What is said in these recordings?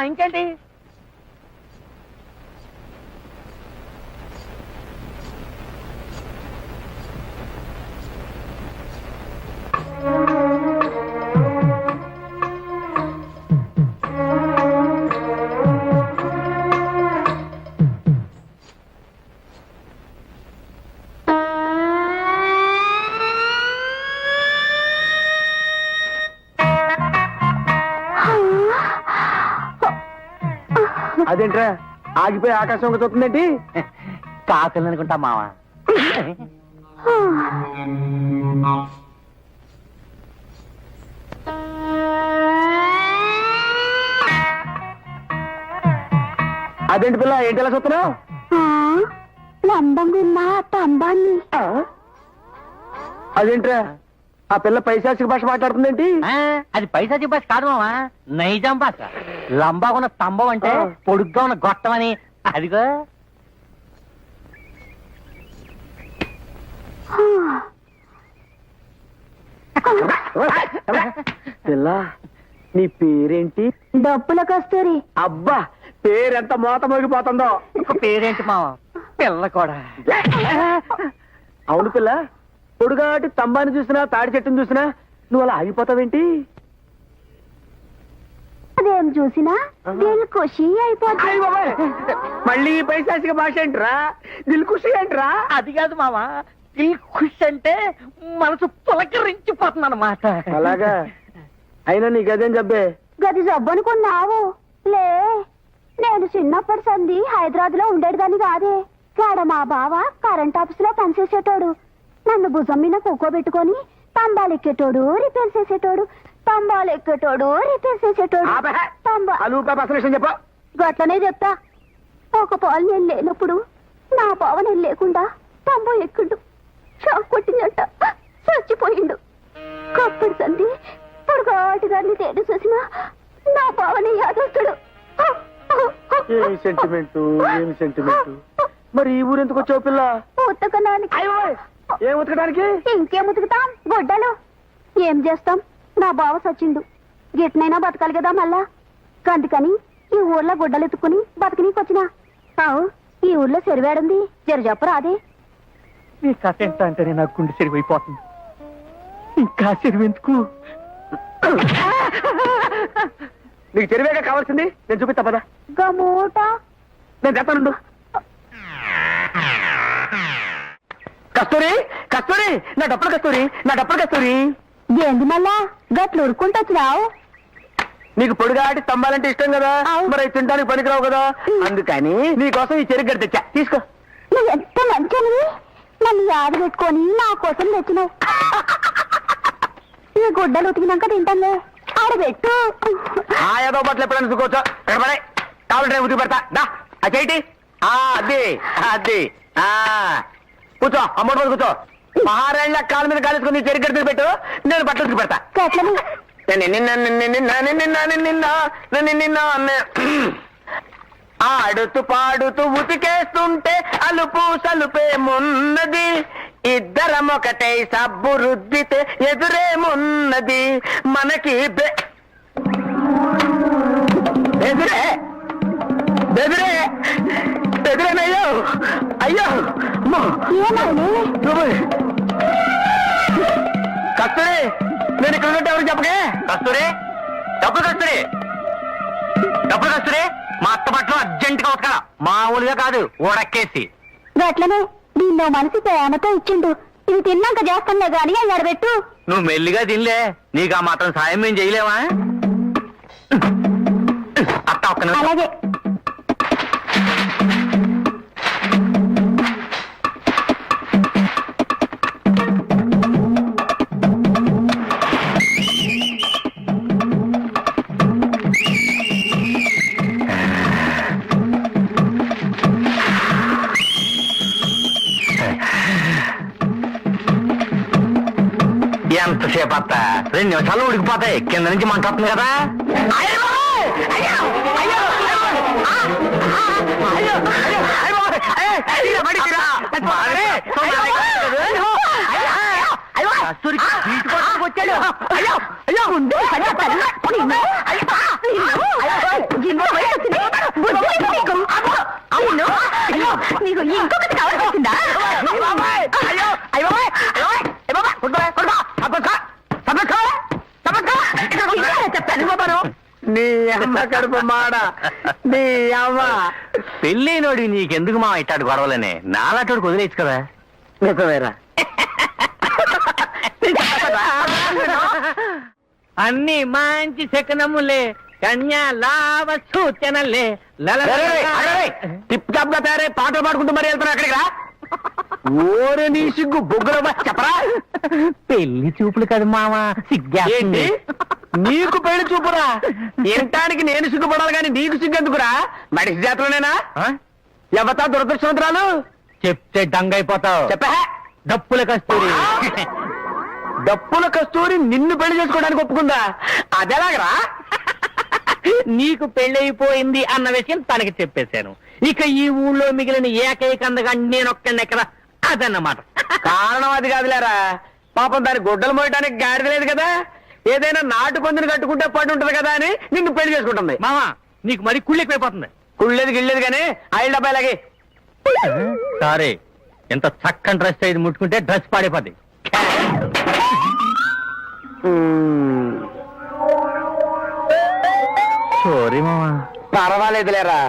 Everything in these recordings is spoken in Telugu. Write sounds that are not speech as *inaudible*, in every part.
इंकंटी అదేంట్రా? ఆగిపోయి ఆకాశం చూస్తుందేంటి? కాకలు అనుకుంటా మావా. అదేంటి పిల్ల ఏంటి ఎలా చూస్తున్నావు? తంబాన్ని. అదేంట్రా? ఆ పిల్ల పైశాచిక భాష మాట్లాడుతుందేంటి ఆ, అది పైసా భాష కాదు మావా నైజాం భాష. లంబా ఉన్న స్తంభం అంటే ఆ. పొడుగ్గా ఉన్న గొట్టం అని. అదిగో. పిల్ల నీ పేరేంటి? డబ్బుల కస్తూరి. అబ్బా పేరెంత మోత మోగిపోతుందో. ఒక పేరేంటి మావా? పిల్ల కూడా. అవును పిల్ల పొడుగాటి స్తంభాన్ని చూసినా తాడి చెట్టుని చూసినా నువ్వు అలా ఆగిపోతావేంటి? అదేం చూసినా దిల్ ఖుషి అయ్ అయిపోతుంది మళ్ళీ ఈ పైశాచిక భాష ఏంట్రా? దిల్కుషి ఏంట్రా? అది కాదు మావా దిల్ ఖుష్ అంటే మనసు పులకరించిపోతుంది అనమాట అలాగా? అయినా నీకు అదేం జబ్బే? గది జబ్బనుకున్నావు లే నేను చిన్నప్పటి సంది హైదరాబాద్లో ఉండేదాన్ని కాదే. కాడ మా బావ కరెంట్ ఆఫీస్లో పనిచేసేటోడు. నన్ను భుజం మీద కూకోబెట్టుకొని తంబాలు ఎక్కేటోడు రిపేర్ చేసేటోడు. తంబాలు ఎక్కేటోడు రిపేర్ చేసేటోడు. తంబా చెప్పు. గట్లనే చెప్తా. ఒక పాలు నేను లేనప్పుడు నా బావ నేను లేకుండా తంబో ఎక్కుండు. షాక్ కొట్టిందంట. చచ్చిపోయిండు. కప్పుడు సంది పొడుగాటి దాన్ని తేడు చూసిన నా బావని యాదొస్తాడు. ఏమి సెంటిమెంట్ ఏమి సెంటిమెంట్ మరి ఈ ఊరు ఎందుకు వచ్చావు పిల్ల? ఏం ఉతకడానికి? ఇంకేం ఉతుకుతాం? గొడ్డలు. ఏం చేస్తాం? నా బావ సచ్చిండు. గిట్నైనా బతకాలి కదా మళ్ళా? అందుకని ఈ ఊర్లో గుడ్డలు ఎత్తుకుని బతకనీకొచ్చినా. అవు ఈ ఊర్లో చెరువేడుంది. జర చెప్పరా అదే నీ కథ ఎంత అంటేనే నాకు గుండె చెరిపోతుంది ఇంకా చెరువెందుకు నీకు చెరువేగా కావాల్సింది? నేను చూపిస్తా పదా. గమూట. నేను తెస్తానుండు. కస్తూరి కస్తూరి నా డప్పులు కస్తూరి నా డప్పులు కస్తూరి. ఏంది మళ్ళా? గట్లు ఉరుక్కుంటొచ్చినావు నీకు పొడిగాటి స్తంభాలంటే ఇష్టం కదా. మరి తినడానికి పనికిరావు కదా? అందుకని నీకోసం ఈ చెరుకు గడి తెచ్చా. తీసుకో. నువ్వు ఎంత మంచిది నన్ను యాద పెట్టుకొని నా కోసం తెచ్చినావు? ఈ గుడ్డలు ఉతికినాక తింటానులే. ఆడబెట్టు ఆ ఏదో బట్టలు ఎప్పుడైనా చూసుకోవచ్చు ఇక్కడ పడే? కావాలంటే ఉతికి పెడతా. దా ఆ చేయిటి ఆ అది అది. ఆ. కూర్చో అమ్మోడు కూర్చో మహారాణిలా కాళ్ళ మీద కాలేసుకుని నీ చెరిగడ మీద పెట్టు నేను బట్టలు పెడతా ఆడుతూ పాడుతూ ఉతికేస్తుంటే అలుపు సలుపేమున్నది ఇద్దరమొకటే సబ్బు రుద్దితే ఎదురేమున్నది మనకి ఎదురే ఎదురే బెదిరేనయ్యో అయ్యో! కస్తూరి నేను ఇక్కడ ఉన్నట్టు ఎవరికి చెప్పకే? కస్తూరి డబ్బులు కస్తూరి. డబ్బులు కస్తూరి మా అత్త బట్టలు అర్జెంట్గా ఉతకాల మామూలుగా కాదు ఊడక్కేసి గట్లనే దీన్నో మనసు ప్రేమతో ఇచ్చిండు. ఇవి తిన్నాక చేస్తానులే గాని అవి ఆడబెట్టు నువ్వు మెల్లిగా తినలే. నీకు ఆ మాత్రం సాయం మేము చేయలేవా అత్త ఒక్క. అలాగే. ఊరికే పత్త రెండు నిమిషాలు ఉడికిపోతాయి కింద నుంచి మంట వస్తుంది కదా వచ్చాడు అయ్యో అయ్యో ఉండు అయ్యో నిన్ను అయ్యో ఇంకొకటి కావాల్సిందా అమ్మ కడుపు మాడ. నీ అమ్మ పెళ్ళైనోడి నీకెందుకు మా ఇట్టాడు గొడవలనే? నాలాటోడు వదిలేచ్చు కదా. నిజమేరా. అన్ని మంచి శకనములే కన్యా లావ సూచనలే. టిప్ టాప్గా తయారై పాటలు పాడుకుంటూ మరి వెళ్తున్నా అక్కడికి రా. ఓరే నీ సిగ్గు బొగ్గుల చెప్పరా? పెళ్ళి చూపులు కదా మామ ఏంటి? నీకు పెళ్ళి చూపురా? వినటానికి నేను సిగ్గుపడాలి కానీ నీకు సిగ్గెందుకురా? మడిసి జాతరనేనా ఎవతా దురదృష్టవంతురాలు? చెప్తే డంగైపోతావు. చెప్పా. డప్పుల కస్తూరి. డప్పుల కస్తూరి నిన్ను పెళ్ళి చేసుకోవడానికి ఒప్పుకుందా? అదెలాగరా? నీకు పెళ్ళైపోయింది అన్న విషయం తనకి చెప్పేశాను. ఇక ఈ ఊళ్ళో మిగిలిన ఏకైక అందగా నేనొక్కడిని ఎక్కడ అదన్నమాట. కారణం అది కాదులేరా. పాపం దాని గుడ్డలు మోయడానికి గాడిద లేదు కదా. ఏదైనా నాటు పందుని కట్టుకుంటే పడి ఉంటది కదా అని నిన్ను పెళ్ళి చేసుకుంటుంది. మామ నీకు మరి కుళ్ళెక్కువైపోతుంది కుళ్ళేది గిళ్ళేది కానీ ఆయిల్ డబ్బా ఇలాగే సరే ఎంత చక్కని డ్రెస్ ఇది ముట్టుకుంటే డ్రెస్ పాడైపోద్ది. సారీ మామా. పర్వాలేదులేరా.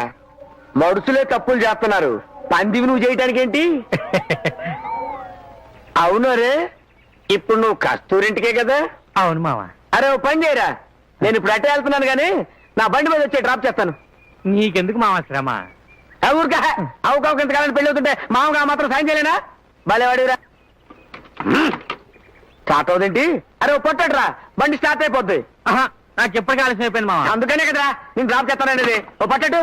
మడుసులే తప్పులు చేస్తున్నారు. పందివి నువ్వు చేయటానికి ఏంటి అవును రే ఇప్పుడు నువ్వు కస్తూరింటికే కదా? అవును మామ. అరే ఓ పని చేయరా? నేను ఇప్పుడు అట్టే వెళ్తున్నాను కానీ నా బండి మీద వచ్చి డ్రాప్ చేస్తాను. నీకెందుకు మామ శ్రమ? ఊరికా అవుకావు ఇంతకాలం పెళ్ళి అవుతుంటే మామగా మాత్రం సాయం చేయలేనా? భలేవాడిరా స్టార్ట్ అవుదేంటి అరే ఓ పొట్టట్రా బండి స్టార్ట్ అయిపోద్ది. నాకు ఎప్పటికీ ఆలస్యం అయిపోయింది మామ. అందుకనే కదరా నేను డ్రాప్ చేస్తానండి ఓ పట్టట్టు.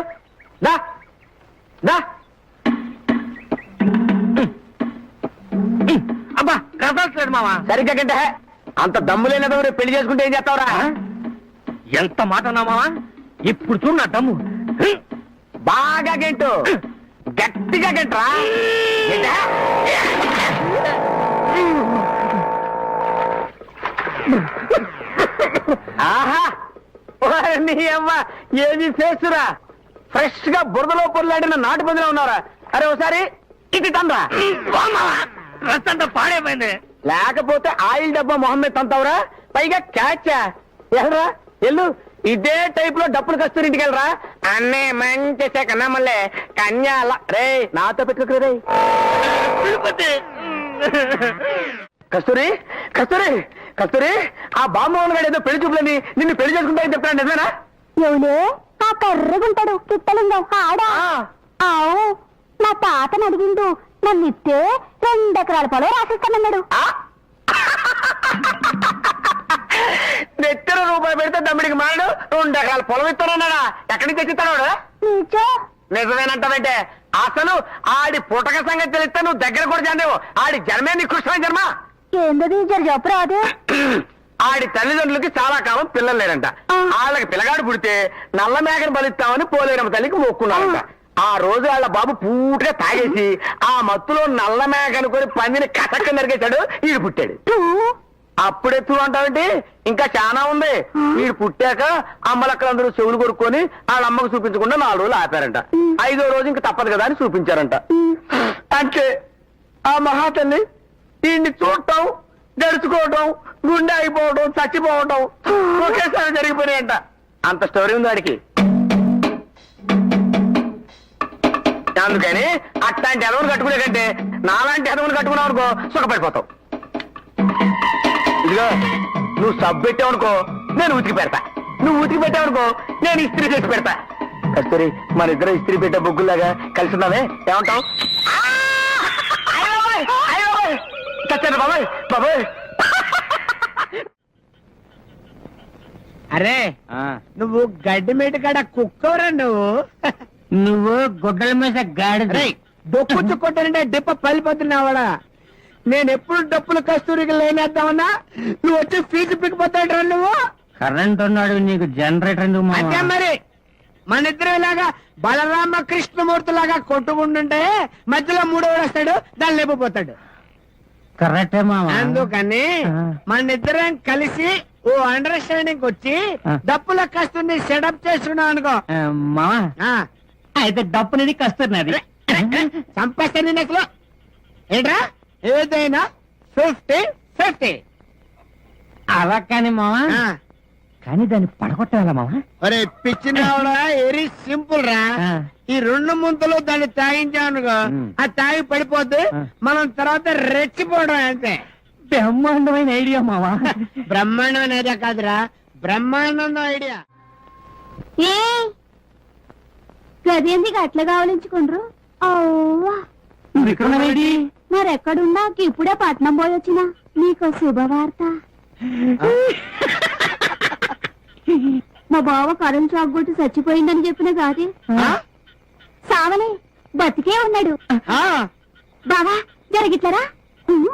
దా. దా. అబ్బా కదలట్లేదు మామ సరిగ్గా గంటే అంత దమ్ము లేనదో రేపు పెళ్ళి చేసుకుంటే ఏం చేస్తావురా? ఎంత మాట అన్నా మామ ఇప్పుడు చూడు నా దమ్ము. బాగా గెంటు. గట్టిగా గంటరా. గెంటా? ఆహా! నీ అమ్మ ఏది చేస్తురా? ఫ్రెష్గా బురదలో పొరలాడిన నాటు పందిలో ఉన్నారా అరే ఒకసారి ఇటు తండ్రా డ్రెస్ అంతా పాడైపోయింది లేకపోతే ఆయిల్ డబ్బా మొహమ్మద్ తంతావురా? పైగా క్యాచా ఎల్రా ఎల్లు ఇదే టైప్లో డబ్బులు కస్తూరి ఇంటికి వెళ్ళరా అన్నే మంచి కన్నమ్మలే కన్యాల రే నాతో పెట్టుకు రే కస్తూరి కస్తూరి కస్తూరి ఆ బామ్మోహన్ గారు ఏదో పెళ్ళి చూపులని నిన్ను పెళ్ళి చేసుకుంటాయని చెప్తాను నిజమేనా? ఎవలే ఆ కర్రగుంటాడు కిట్టలింగం ఆడా? నా తాతను అడిగిండు. నన్ను ఇస్తే రెండెకరాల పొలం రాసిస్తానన్నాడు? నెత్తిన రూపాయి పెడితే దమ్మిడికి మారడు రెండు ఎకరాల పొలం ఇస్తానన్నాడా? ఎక్కడి నుంచి తెచ్చిస్తాడు నీచో. నిజమేనంటావంటే అసలు ఆడి పుటక సంగతి తెలిస్తే నువ్వు దగ్గర కూడా చెందేవు. ఆడి జన్మే నీ కృష్ణ జన్మ. ఏందది? జర చెప్పరాదు *clears throat* ఆడి తల్లిదండ్రులకి చాలా కాలం పిల్లలు లేరంట. వాళ్ళకి పిల్లగాడు పుడితే నల్ల మేకను బలిస్తామని పోలేరమ్మ తల్లికి మొక్కున్నారంట. ఆ రోజు వాళ్ళ బాబు పూటగా తాగేసి ఆ మత్తులో నల్ల మేక అనుకొని పందిని కసక్క నరికేశాడు. ఈడు పుట్టాడు. తూ. అప్పుడెత్తు అంటావంటే? ఇంకా చాలా ఉంది. వీడు పుట్టాక అమ్మలక్కలందరూ చెవులు కొడుకొని వాళ్ళ అమ్మకు చూపించకుండా నాలుగు రోజులు ఆపారంట. ఐదో రోజు ఇంకా తప్పదు కదా అని చూపించారంట. అంటే ఆ మహాతల్లి వీడిని చూడటం గడుచుకోవటం గుండె అయిపోవడం చచ్చిపోవటం ఒకేసారి జరిగిపోయాయంట అంత స్టోరీ ఉంది వాడికి. అందుకని అట్లాంటి ఎదవను కట్టుకునే కంటే నాలాంటి ఎదవను కట్టుకున్నావు అనుకో సుఖపడిపోతావు. ఇదిగో నువ్వు సబ్బు పెట్టావనుకో నేను ఉతికి పెడతా. నువ్వు ఉతికి పెట్టావనుకో నేను ఇస్త్రీ చేసి పెడతా. కస్తూరి మన ఇద్దరు ఇస్త్రీ పెట్టే బొగ్గులాగా కలిసి ఉన్నామే ఏమంటావు చచ్చాను బాబాయ్! బాబాయ్! అరే నువ్వు గడ్డి మేట కాడ కుక్కవరా నువ్వు? నువ్వు గుడ్డల మీద గాడిద. రేయ్, డొక్కు *laughs* చుక్కొట్టానంటే డిప్ప పలిపోతున్నావాడా నేను ఎప్పుడు డప్పులు కస్తూరికి లేనేద్దామన్నా? నువ్వు వచ్చి ఫీజు పిక్కిపోతాడు నువ్వు? కరెంట్ ఉన్నాడు నీకు జనరేటర్ ఎందుకు మామ? అంతే మరి. మన ఇద్దరు ఇలాగా బలరామ కృష్ణమూర్తి లాగా కొట్టుకుంటుంటే మధ్యలో మూడో వస్తాడు దాన్ని లేకపోతాడు కరెక్టే మామ అందుకని. మన ఇద్దరం కలిసి ఓ అండర్స్టాండింగ్ వచ్చి. డప్పుల కస్తూరిని సెటప్ చేసుకున్నాం అనుకో. మామ అయితే డప్పు నీది కస్తున్నది చంపేస్తాను నెక్లో ఏంట్రా? ఏదైనా ఫిఫ్టీ ఫిఫ్టీ అలా కానీ మామ కానీ దాన్ని పడగొట్టాలా మావా? అరే పిచ్చినావుడా వెరీ సింపుల్ రా. ఈ రెండు ముంతలు దాన్ని తాగించానుగా మ్. ఆ తాగి పడిపోద్ది. మనం తర్వాత రెచ్చిపోవడం అంతే. బ్రహ్మాండమైన ఐడియా మావా. *laughs* బ్రహ్మాండం ఐడియా కాదురా. బ్రహ్మాండం ఐడియా. ఏ గదేంది అట్లా కావలించుకుండ్రు అవ్వా. మరెక్కడున్నా? ఇప్పుడే పట్నం పోయి వచ్చిన నీకు శుభవార్త. మా బావ కరెంట్ షాక్ కొట్టి చచ్చిపోయిందని చెప్పిన కాదే సావలే బతికే ఉన్నాడు. ఆ, బావా జరిగిట్లరా? నా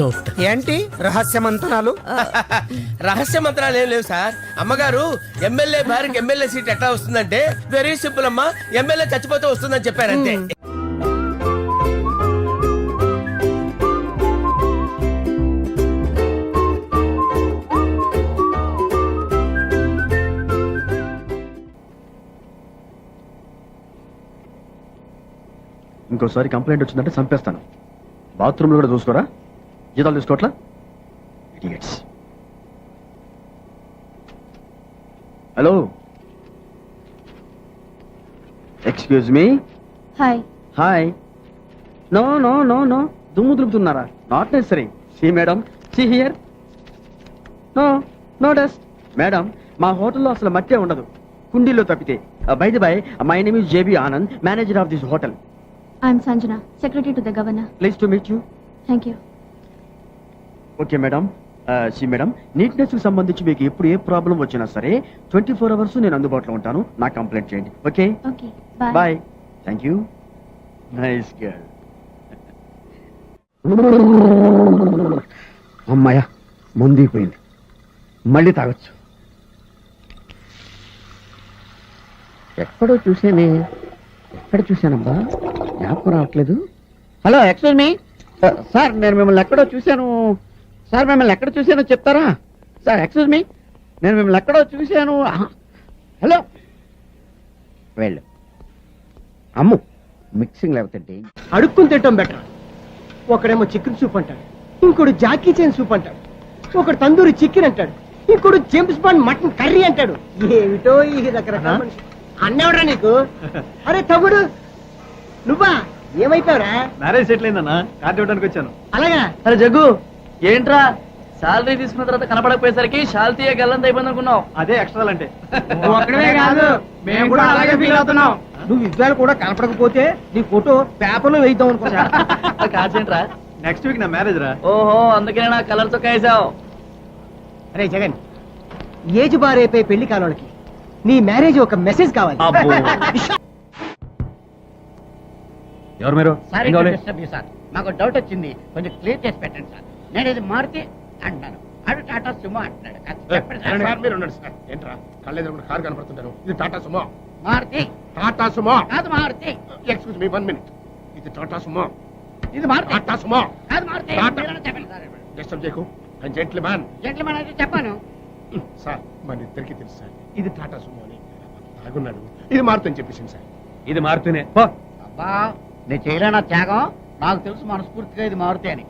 don't ఏంటి? రహస్య మంత్రాలు రహస్య మంత్రాలు ఏం లేవు సార్. అమ్మగారు ఎమ్మెల్యే భార్యకి ఎమ్మెల్యే సీట్ ఎట్లా వస్తుందంటే వెరీ సింపుల్ అమ్మా ఎమ్మెల్యే చచ్చిపోతే వస్తుందని చెప్పారంతే ఇంకోసారి కంప్లైంట్ వచ్చిందంటే చంపేస్తాను. బాత్రూంలో కూడా చూసుకోరా? జీతాలు తీసుకోవట్లా idiots hello excuse me hi hi no no no no దుమ్ము దులుపుతున్నారా? Not necessary see madam see here no no dust madam మా హోటల్లో అసలు మట్టే ఉండదు. కుండీలో తప్పితే. Bye bye my name is JB Anand manager of this hotel I'm Sanjana secretary to the governor please to meet you thank you okay madam. See madam. నీట్నెస్కి సంబంధించి మీకు ఎప్పుడు ఏ ప్రాబ్లం వచ్చినా సరే ట్వంటీ ఫోర్ అవర్స్ నేను అందుబాటులో ఉంటాను. నా కంప్లైంట్ చేయండి. Okay? Okay bye. Bye. Thank you nice girl అమ్మాయ ముందిపోయింది మళ్ళీ తాగొచ్చు. ఎక్కడో చూసానే ఎక్కడ చూశానబ్బా? జ్ఞాపకం రావట్లేదు. హలో ఎక్స్క్యూజ్ మీ. సార్ నేను మిమ్మల్ని ఎక్కడో చూశాను. సార్ మిమ్మల్ని ఎక్కడ చూశానో చెప్తారా? సార్ ఎక్స్క్యూజ్ మీ నేను మిమ్మల్ని ఎక్కడో చూశాను. హలో. వెళ్ళు. అమ్ము మిక్సింగ్ లేకపోతే అడుక్కుని తింటాం బెటర్ ఒకడేమో చికెన్ సూప్ అంటాడు ఇంకోడు జాకీ చైన్ సూప్ అంటాడు ఒకడు తందూరి చికెన్ అంటాడు ఇంకోడు జేమ్స్ బాండ్ మటన్ కర్రీ అంటాడు. ఏమిటో ఈ రకరకాల మనిషి. అన్నెవడ్రా నీకు? *laughs* అరే తమ్ముడు నువ్వా? ఏమైతావురా మ్యారేజ్ సెటిల్ అయిందన్నా కార్డు ఇవ్వడానికి వచ్చాను. అలాగా? అరే జగ్గు. ఏంట్రా? శాలరీ తీసుకున్న తర్వాత కనపడకపోయేసరికి శాల్తీయ గల్లంత అయిపోయింది అనుకున్నావు. అదే ఎక్స్ట్రా అంటే. ఒక్కడే కాదు. మేము కూడా అలాగే ఫీల్ అవుతున్నాం. నువ్వు విజయాలు కూడా కనపడకపోతే నీ ఫోటో పేపర్లో వేద్దాం అనుకున్నా *laughs* కార్డ్స్ ఏంట్రా? నెక్స్ట్ వీక్ నా మ్యారేజ్ రా. ఓహో అందుకనే నా కలర్ చొక్కా వేసావు అరే జగన్ ఏజ్ బారైపోయి పెళ్ళి కానోళ్ళకి నీ మ్యారేజ్ ఒక మెసేజ్ కావాలి. ఎవరు మీరు? మాకు డౌట్ వచ్చింది. కొంచెం క్లియర్ చేసి పెట్టండి సార్. నేను ఇది మారుతి అంటున్నాను అడు టాటా సుమో అంటున్నాడు. అది చెప్పండి సార్. మీరు ఉండండి సార్. ఏంట్రా? కళ్ళెదురు కారు కనపడుతుంటారు. ఇది టాటా సుమో. మారుతి. టాటా సుమో. కాదు Maruti. Excuse me one minute ఇది టాటా సుమో. ఇది మారుతి. టాటా సుమో. కాదు మారుతి. టాటా. మీరైనా చెప్పండి సార్. డిస్టర్బ్ చేయకు జెంట్లీ మ్యాన్ జెంట్లమెన్ అయితే చెప్పాను. సార్ మన ఇద్దరికి తెలుసు సార్. ఇది టాటా సుమో అని తాగున్నాడు ఇది మారుతుంది చెప్పేసింది సార్. ఇది మారుతూనే. అబ్బా నేను చేయలేనా త్యాగం? నాకు తెలుసు మనస్ఫూర్తిగా ఇది మారుతి అని.